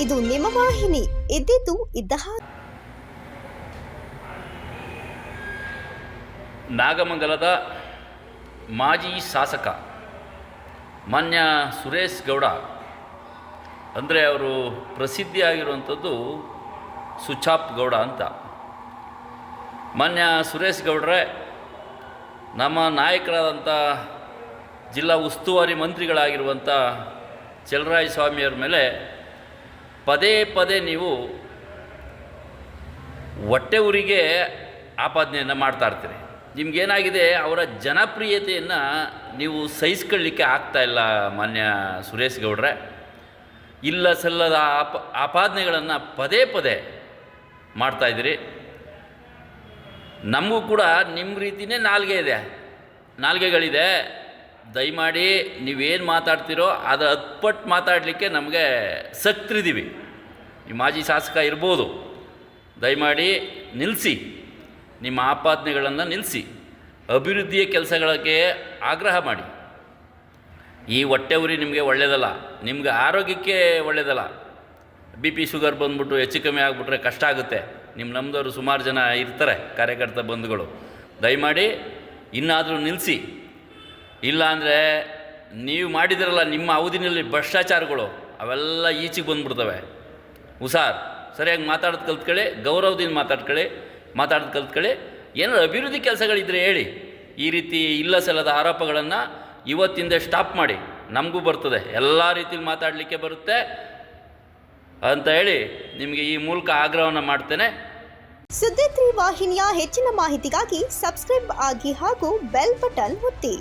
ಹಿಮವಾಹಿನಿ ಇದ್ದಿದ್ದು ಇದ್ದ ನಾಗಮಂಗಲದ ಮಾಜಿ ಶಾಸಕ ಮಾನ್ಯ ಸುರೇಶ್ ಗೌಡ, ಅಂದರೆ ಅವರು ಪ್ರಸಿದ್ಧಿಯಾಗಿರುವಂಥದ್ದು ಸುಚಾಪ್ ಗೌಡ ಅಂತ. ಮಾನ್ಯ ಸುರೇಶ್ ಗೌಡ್ರೆ, ನಮ್ಮ ನಾಯಕರಾದಂಥ ಜಿಲ್ಲಾ ಉಸ್ತುವಾರಿ ಮಂತ್ರಿಗಳಾಗಿರುವಂಥ ಚಲರಾಯ ಸ್ವಾಮಿಯವ್ರ ಮೇಲೆ ಪದೇ ಪದೇ ನೀವು ಹೊಟ್ಟೆ ಊರಿಗೆ ಆಪಾದನೆಯನ್ನು ಮಾಡ್ತಾ ಇರ್ತೀರಿ. ನಿಮಗೇನಾಗಿದೆ ಅವರ ಜನಪ್ರಿಯತೆಯನ್ನು ನೀವು ಸಹಿಸ್ಕೊಳ್ಳಿಕ್ಕೆ ಇಲ್ಲ ಮಾನ್ಯ ಸುರೇಶ್ ಗೌಡ್ರೆ. ಇಲ್ಲ ಸಲ್ಲದ ಆಪ, ಆಪಾದನೆಗಳನ್ನು ಪದೇ ಪದೇ ಮಾಡ್ತಾಯಿದ್ದೀರಿ ನಮಗೂ ಕೂಡ ನಿಮ್ಮ ರೀತಿಯೇ ನಾಲ್ಗೆ ಇದೆ. ನಾಲ್ಗೆಗಳಿದೆ. ದಯಮಾಡಿ ನೀವೇನು ಮಾತಾಡ್ತೀರೋ ಅದು ಅತ್ಪಟ್ಟು ಮಾತಾಡಲಿಕ್ಕೆ ನಮಗೆ ಸಕ್ರಿದ್ದೀವಿ ಈ ಮಾಜಿ ಶಾಸಕ ಇರ್ಬೋದು. ದಯಮಾಡಿ ನಿಲ್ಲಿಸಿ ನಿಮ್ಮ ಆಪಾದನೆಗಳನ್ನು ನಿಲ್ಲಿಸಿ ಅಭಿವೃದ್ಧಿಯ ಕೆಲಸಗಳಿಗೆ ಆಗ್ರಹ ಮಾಡಿ. ಈ ಹೊಟ್ಟೆ ಉರಿ ನಿಮಗೆ ಒಳ್ಳೆಯದಲ್ಲ ನಿಮ್ಗೆ ಆರೋಗ್ಯಕ್ಕೆ ಒಳ್ಳೆಯದಲ್ಲ ಬಿ ಪಿ ಶುಗರ್ ಬಂದ್ಬಿಟ್ಟು ಹೆಚ್ಚು ಕಮ್ಮಿ ಆಗಿಬಿಟ್ರೆ ಕಷ್ಟ ಆಗುತ್ತೆ. ನಿಮ್ಮ ನಮ್ಮದವರು ಸುಮಾರು ಜನ ಇರ್ತಾರೆ, ಕಾರ್ಯಕರ್ತ ಬಂಧುಗಳು. ದಯಮಾಡಿ ಇನ್ನಾದರೂ ನಿಲ್ಲಿಸಿ ಇಲ್ಲಾಂದರೆ ನೀವು ಮಾಡಿದಿರಲ್ಲ ನಿಮ್ಮ ಅವಧಿನಲ್ಲಿ ಭ್ರಷ್ಟಾಚಾರಗಳು, ಅವೆಲ್ಲ ಈಚೆಗೆ ಬಂದ್ಬಿಡ್ತವೆ. ಹುಷಾರ್. ಸರಿಯಾಗಿ ಮಾತಾಡೋದು ಕಲ್ತ್ಕೊಳ್ಳಿ ಗೌರವದಿಂದ ಮಾತಾಡ್ಕೊಳ್ಳಿ ಮಾತಾಡೋದು ಕಲ್ತ್ಕೊಳ್ಳಿ ಏನಾದ್ರು ಅಭಿವೃದ್ಧಿ ಕೆಲಸಗಳಿದ್ರೆ ಹೇಳಿ. ಈ ರೀತಿ ಇಲ್ಲ ಸಲ್ಲದ ಆರೋಪಗಳನ್ನು ಇವತ್ತಿಂದ ಸ್ಟಾಪ್ ಮಾಡಿ. ನಮಗೂ ಬರ್ತದೆ. ಎಲ್ಲ ರೀತಿಲಿ ಮಾತಾಡಲಿಕ್ಕೆ ಬರುತ್ತೆ. ಅಂತ ಹೇಳಿ ನಿಮಗೆ ಈ ಮೂಲಕ ಆಗ್ರಹವನ್ನು ಮಾಡ್ತೇನೆ. ಸುದ್ದಿ ವಾಹಿನಿಯ ಹೆಚ್ಚಿನ ಮಾಹಿತಿಗಾಗಿ ಸಬ್ಸ್ಕ್ರೈಬ್ ಆಗಿ ಹಾಗೂ ಬೆಲ್ ಬಟನ್ ಒತ್ತಿ.